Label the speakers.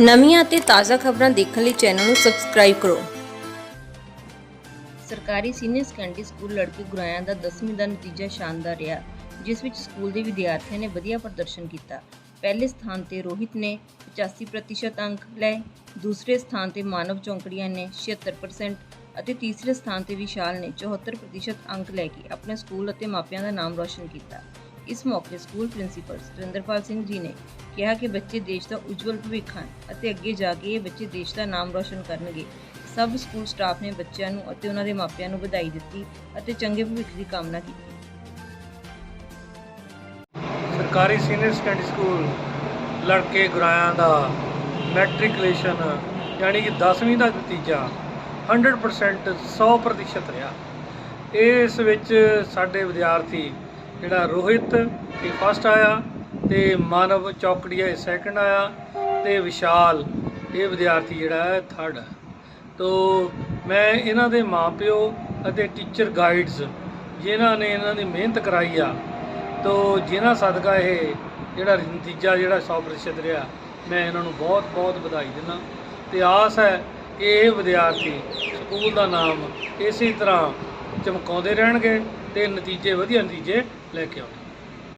Speaker 1: ਨਵੀਆਂ ਅਤੇ ਤਾਜ਼ਾ ਖਬਰਾਂ ਦੇਖਣ ਲਈ ਚੈਨਲ ਨੂੰ ਸਬਸਕ੍ਰਾਈਬ ਕਰੋ। ਸਰਕਾਰੀ ਸੀਨੀਅਰ ਸੈਕੰਡਰੀ ਸਕੂਲ ਲੜਕੀ ਗੁਰਾਇਆਂ ਦਾ 10ਵੀਂ ਦਾ ਨਤੀਜਾ ਸ਼ਾਨਦਾਰ ਰਿਹਾ, ਜਿਸ ਵਿੱਚ ਸਕੂਲ ਦੇ ਵਿਦਿਆਰਥੀਆਂ ਨੇ ਵਧੀਆ ਪ੍ਰਦਰਸ਼ਨ ਕੀਤਾ। ਪਹਿਲੇ ਸਥਾਨ ਤੇ ਰੋਹਿਤ ਨੇ 85% ਅੰਕ ਲਏ, ਦੂਸਰੇ ਸਥਾਨ ਤੇ ਮਾਨਵ ਚੌਂਕੜੀਆਂ ਨੇ 76% ਅਤੇ ਤੀਸਰੇ ਸਥਾਨ ਤੇ ਵਿਸ਼ਾਲ ਨੇ 74% ਅੰਕ ਲੈ ਕੇ ਆਪਣੇ ਸਕੂਲ ਅਤੇ ਮਾਪਿਆਂ ਦਾ ਨਾਮ ਰੌਸ਼ਨ ਕੀਤਾ। ਇਸ ਮੌਕੇ ਸਕੂਲ ਪ੍ਰਿੰਸੀਪਲ ਸਤਿੰਦਰਪਾਲ ਸਿੰਘ ਜੀ ਨੇ ਕਿਹਾ ਕਿ ਬੱਚੇ ਦੇਸ਼ ਦਾ ਉਜਵਲ ਭਵਿੱਖ ਹਨ ਅਤੇ ਅੱਗੇ ਜਾ ਕੇ ਇਹ ਬੱਚੇ ਦੇਸ਼ ਦਾ ਨਾਮ ਰੌਸ਼ਨ ਕਰਨਗੇ। ਸਭ ਸਕੂਲ ਸਟਾਫ ਨੇ ਬੱਚਿਆਂ ਨੂੰ ਅਤੇ ਉਹਨਾਂ ਦੇ ਮਾਪਿਆਂ ਨੂੰ ਵਧਾਈ ਦਿੱਤੀ ਅਤੇ ਚੰਗੇ ਭਵਿੱਖ ਦੀ ਕਾਮਨਾ ਕੀਤੀ।
Speaker 2: ਸਰਕਾਰੀ ਸੀਨੀਅਰ ਸੈਕੰਡਰੀ ਸਕੂਲ ਲੜਕੇ ਗੁਰਾਇਆਂ ਦਾ ਮੈਟ੍ਰਿਕੂਲੇਸ਼ਨ ਯਾਨੀ ਕਿ 10ਵੀਂ ਦਾ ਨਤੀਜਾ 100% 100% ਰਿਹਾ। ਇਸ ਵਿੱਚ ਸਾਡੇ ਵਿਦਿਆਰਥੀ ਜਿਹੜਾ ਰੋਹਿਤ ਇਹ ਫਸਟ ਆਇਆ ਤੇ ਮਾਨਵ ਚੌਕੜੀਆ ਇਹ ਸੈਕੰਡ ਆਇਆ ਤੇ ਵਿਸ਼ਾਲ, ਇਹ ਵਿਦਿਆਰਥੀ ਜਿਹੜਾ ਹੈ ਥਰਡ ਹੈ। ਤੋ ਮੈਂ ਇਹਨਾਂ ਦੇ ਮਾਪਿਓ ਅਤੇ ਟੀਚਰ ਗਾਈਡਸ ਜਿਨ੍ਹਾਂ ਨੇ ਇਹਨਾਂ ਦੀ ਮਿਹਨਤ ਕਰਾਈ ਆ, ਤੋ ਜਿਨ੍ਹਾਂ ਸਦਕਾ ਇਹ ਜਿਹੜਾ ਨਤੀਜਾ ਜਿਹੜਾ 100% ਰਿਹਾ, ਮੈਂ ਇਹਨਾਂ ਨੂੰ ਬਹੁਤ ਬਹੁਤ ਵਧਾਈ ਦਿੰਦਾ। ਤੇ ਆਸ ਹੈ ਕਿ ਇਹ ਵਿਦਿਆਰਥੀ ਸਕੂਲ ਦਾ ਨਾਮ ਇਸੇ ਤਰ੍ਹਾਂ ਚਮਕਾਉਂਦੇ ਰਹਿਣਗੇ ਤੇ ਨਤੀਜੇ ਵਧੀਆ ਨਤੀਜੇ ਲੈ ਕੇ ਆਉਣਗੇ